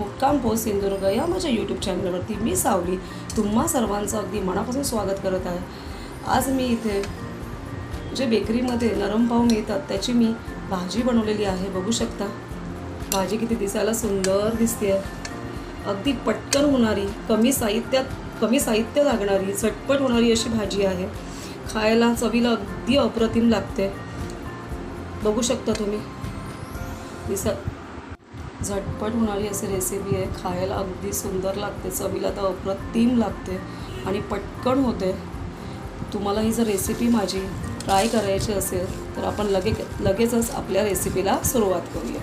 मुक्काम पोस्ट सिंधुदुर्ग या माझ्या यूट्यूब चॅनलवरती मी सावली. तुम्हा सर्वांचं अगदी मनापासून स्वागत करत आहे. आज मी इथे जे बेकरीमध्ये नरम पाव मिळतात त्याची मी भाजी बनवलेली आहे. बघू शकता. भाजी किती दिसायला सुंदर दिसते अगदी पटकन होणारी कमी साहित्यात कमी साहित्य लागणारी झटपट होणारी अशी भाजी आहे. खायला चवीला अगदी अप्रतिम लागते. बघू शकता तुम्ही. दिसा झटपट होणारी अशी रेसिपी आहे. खायला अगदी सुंदर लागते. चवीला तर अप्रतिम लागते. आणि पटकन होते. तुम्हाला ही जर रेसिपी माझी ट्राय करायची असेल तर आपण लगे लगेचच आपल्या रेसिपीला सुरुवात करूया.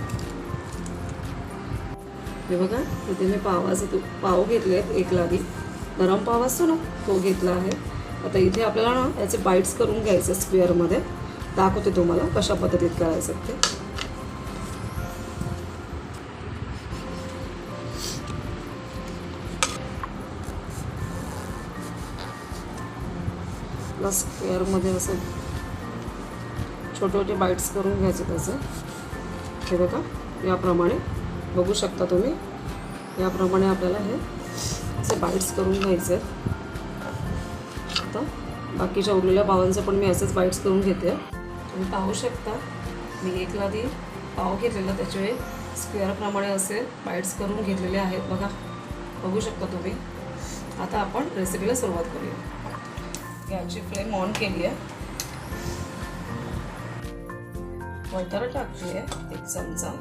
हे बघा इथे मी पावाचं तू पाव घेतले आहेत एक लादी नरम पाव असतो ना तो घेतला आहे. आता इथे आपल्याला ना याचे बाईट्स करून घ्यायचे स्क्वेअरमध्ये दाखवते तुम्हाला कशा पद्धतीत करायचं ते. प्लस स्क्वेअरमध्ये असं छोटे छोटे बाईट्स करून घ्यायचे त्याचे. हे बघा याप्रमाणे बघू शकता तुम्ही. याप्रमाणे आपल्याला हे असे बाईट्स करून घ्यायचे आहेत. आता बाकीच्या उरलेल्या पावांचे पण मी असेच बाईट्स करून घेते. तुम्ही पाहू शकता मी एक लादी पाव घेतलेला त्याचे स्क्वेअरप्रमाणे असे बाईट्स करून घेतलेले आहेत. बघा बघू शकता तुम्ही. आता आपण रेसिपीला सुरुवात करूया. गॅसची फ्लेम ऑन केली आहे. बटर टाकते एक चमचा.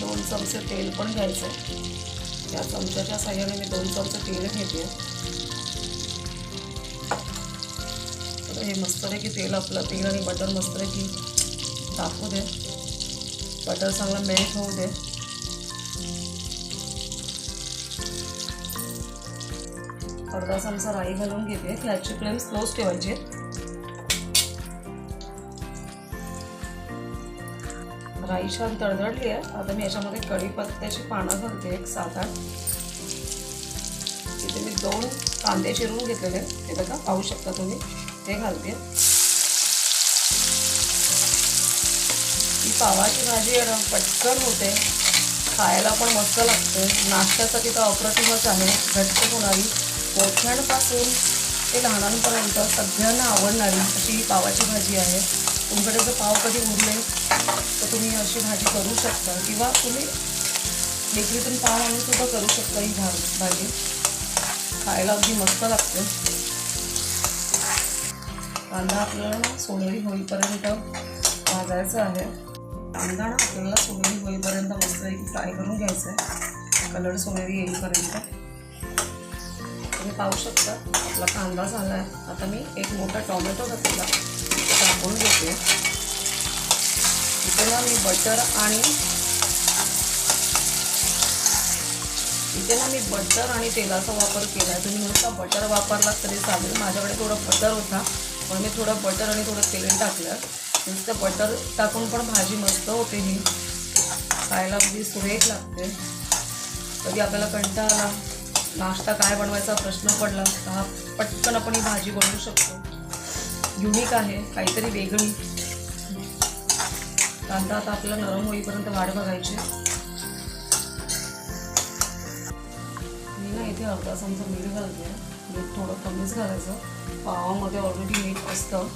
दोन चमचे तेल पण घ्यायचं या चमच्याच्या साह्याने मी दोन चमचे तेल घेते तर हे मस्तपैकी तेल आपलं तेल आणि बटर मस्तपैकी टाकू दे. बटर चांगला मेल्ट होऊ दे. अर्धा चमचा राई घालून घेते. गॅसची फ्लेम स्लोच ठेवायची. राई छान तडतडली आहे. आता मी याच्यामध्ये कढीपत्त्याची पानं घालते. एक सात आठ. तिथे मी दोन कांदे चिरून घेतलेले ते बघा पाहू शकता तुम्ही. ते घालते. ही पावाची भाजी आहे ना पटकन होते. खायला पण मस्त लागते. नाश्त्यासाठी तर अप्रतिमच आहे. झटपट होणारी. मोठ्यांपासून ते लहानांपर्यंत सगळ्यांना आवडणारी अशी ही पावाची भाजी आहे. तुमच्याकडे जर पाव कधी उरले तर तुम्ही अशी भाजी करू शकता. किंवा तुम्ही बेकरीतून पाव आणून सुद्धा करू शकता ही भा भाजी. खायला अगदी मस्त लागते. कांदा आपल्याला ना सोनेरी होईपर्यंत भाजायचा आहे. कांदा आपल्याला सोनेरी होईपर्यंत मस्त एक फ्राय करून घ्यायचा आहे कलर सोनेरी येईपर्यंत. तुम्ही पाहू शकता. आपला कांदा झाला आहे आता मी एक मोठा टॉमॅटो घातलेला. टाकून घेते. इथे ना मी बटर आणि इथे ना मी बटर आणि तेलाचा वापर केला आहे तुम्ही नुसता बटर वापरला तरी चालेल. माझ्याकडे थोडं बटर होता. पण मी थोडं बटर आणि थोडं तेल टाकलं. नुसतं बटर टाकून पण भाजी मस्त होते ही. खायला अगदी सुरेख लागते. कधी आपल्याला कंटाळा आला. नाश्ता काय बनवायचा प्रश्न पडला तर हा पटकन आपण ही भाजी बनवू शकतो. युनिक आहे काहीतरी वेगळी. कांदा आता आपल्याला नरम होईपर्यंत वाढ बघायची. मी ना इथे अर्धा चमचा मीठ घालते. मीठ थोडं कमीच घालायचं. पावामध्ये ऑलरेडी मीठ असतं.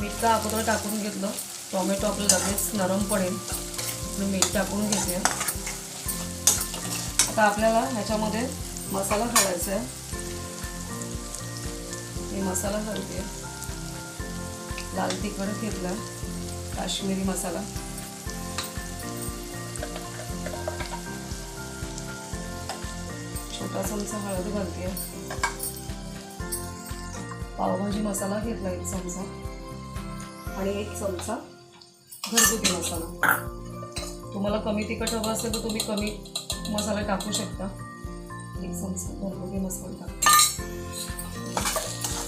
मीठ का अगोदर टाकून घेतलं टोमॅटो आपलं लगेच नरम पडेल. मी मीठ टाकून घेते. आता आपल्याला ह्याच्यामध्ये मसाला घालायचा आहे. मी मसाला घालते. लाल तिखट घेतला. काश्मीरी मसाला. छोटा चमचा हळद घालते. पावभाजी मसाला घेतला एक चमचा. आणि एक चमचा घरगुती मसाला. तुम्हाला कमी तिखट हवं असेल तर तुम्ही कमी मसाला टाकू शकता. एक चमचा घरगुती मसाला टाकते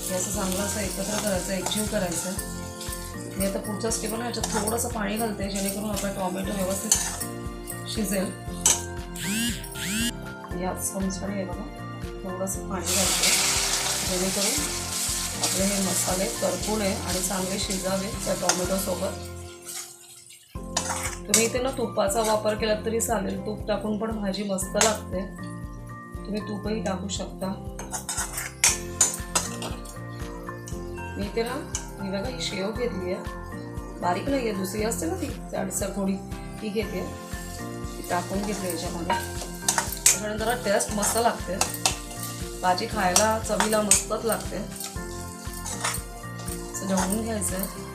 हे असं चांगलं असं एकत्र करायचं एकजीव करायचं मी आता पुढच्या स्टेपला ह्याच्यात थोडंसं पाणी घालते जेणेकरून आपला टॉमॅटो व्यवस्थित शिजेल याच चमच्याने हे बघा थोडंसं पाणी घालते जेणेकरून आपले हे मसाले करपू नये आणि चांगले शिजावे त्या टोमॅटोसोबत तुम्ही इथे ना तुपाचा वापर केला तरी चालेल तूप टाकून पण भाजी मस्त लागते तुम्ही तूपही टाकू शकता. मी इथे ना मी बघा ही शेव घेतली आहे. बारीक नाही आहे दुसरी असते ना ती जाडसर थोडी ती घेते. ती टाकून घेतली याच्यामध्ये. त्याच्यानंतर जरा टेस्ट मस्त लागते. भाजी खायला चवीला मस्तच लागते. असं ढवळून घ्यायचं आहे.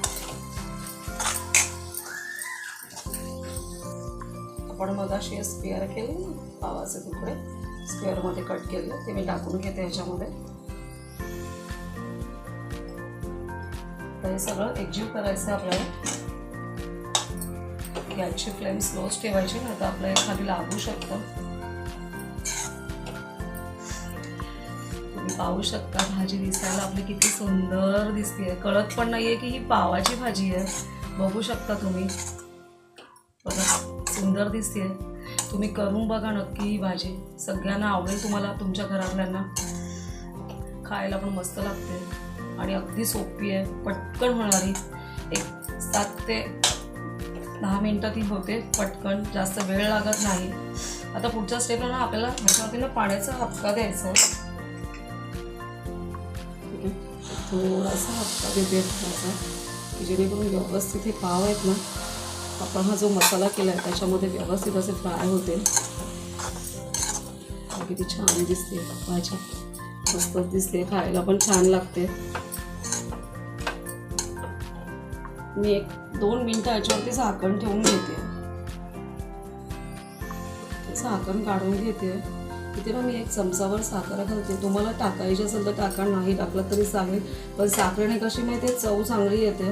आपण मग अशी स्क्वेअर केले ना पावाचे तुकडे स्क्वेअरमध्ये कट केले ते मी टाकून घेते ह्याच्यामध्ये. तर हे सगळं एकजीव करायचं आपल्याला. गॅसची फ्लेम स्लोच ठेवायची नाही तर आपलं हे खाली लागू शकतं. तुम्ही पाहू शकता भाजी दिसायला आपली किती सुंदर दिसते कळत पण नाहीये की ही पावाची भाजी आहे. बघू शकता तुम्ही. बघा सुंदर दिसते तुम्ही करून बघा नक्की ही भाजी. सगळ्यांना आवडेल तुम्हाला तुमच्या घरातल्यांना. खायला पण मस्त लागते. आणि अगदी सोपी आहे. पटकन होणारी. एक सात ते दहा मिनटात ही होते. पटकन. जास्त वेळ लागत नाही. आता पुढच्या स्टेपला ना आपल्याला ह्याच्यावरती ना पाण्याचा हपका द्यायचा. आहे थोडासा हपका देते की जेणेकरून व्यवस्थित हे पाव आहेत ना आपण हा जो मसाला केला आहे त्याच्यामध्ये व्यवस्थित असे फ्राय होते किती छान दिसते. भाजी मस्त दिसते. खायला पण छान लागते. मी एक दोन मिनटं याच्यावरती झाकण ठेवून घेते. ते झाकण काढून घेते. तिथे ना मी एक चमचावर साखर घालते. तुम्हाला टाकायची असेल तर टाका. नाही टाकलं तरी चालेल. पण साखरेने कशी माहिती चव चांगली येते.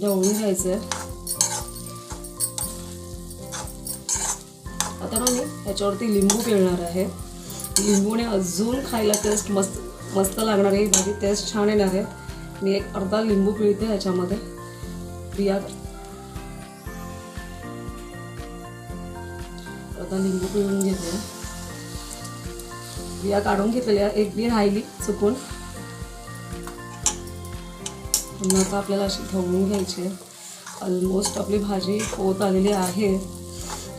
ढवळून घ्यायचं. आता ना मी ह्याच्यावरती लिंबू पिळणार आहे. लिंबूने अजून खायला टेस्ट मस्त मस्त लागणार आहे. माझी भाजी टेस्ट छान येणार आहे. मी एक अर्धा लिंबू पिळते ह्याच्यामध्ये. बिया अर्धा लिंबू पिळून घेते. बिया काढून घेतलेल्या एक बी राहिली चुकून. पुन्हा आता आपल्याला अशी ढवळून घ्यायची आहे. ऑलमोस्ट आपली भाजी होत आलेली आहे.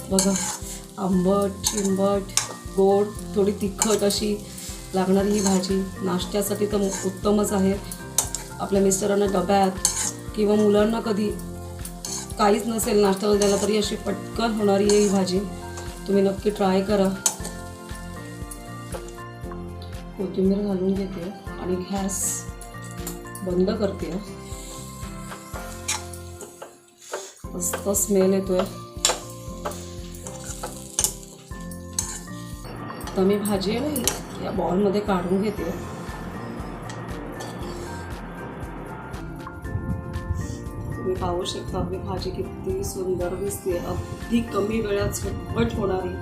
बघा आंबट चिंबट गोड थोडी तिखट अशी लागणारी ही भाजी नाश्त्यासाठी तर उत्तमच आहे. आपल्या मिस्टरांना डब्यात किंवा मुलांना कधी काहीच नसेल नाश्त्याला द्यायला तरी अशी पटकन होणारी आहे ही भाजी. तुम्ही नक्की ट्राय करा. कोथिंबीर घालून घेते आणि गॅस बंद करते मस्त स्मेल येतोय. तर मी भाजी आहे ना या बॉलमध्ये काढून घेते. तुम्ही पाहू शकता आपली भाजी किती सुंदर दिसते. अगदी कमी वेळात झटपट होणारी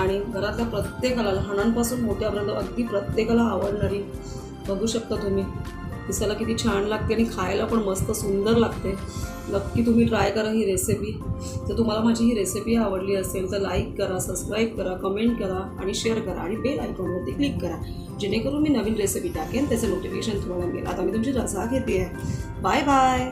आणि घरातल्या प्रत्येकाला लहानांपासून मोठ्यापर्यंत अगदी प्रत्येकाला आवडणारी. बघू शकता तुम्ही. दिसायला किती छान लागते आणि खायला पण मस्त सुंदर लागते. नक्की तुम्ही ट्राय करा ही रेसिपी जर तुम्हाला माझी ही रेसिपी आवडली असेल तर लाईक करा सबस्क्राईब करा कमेंट करा आणि शेअर करा आणि बेल आयकॉनवरती क्लिक करा. जेणेकरून मी नवीन रेसिपी टाकेन त्याचं नोटिफिकेशन तुम्हाला मिळेल. आता मी तुमची रजा घेते. आहे बाय बाय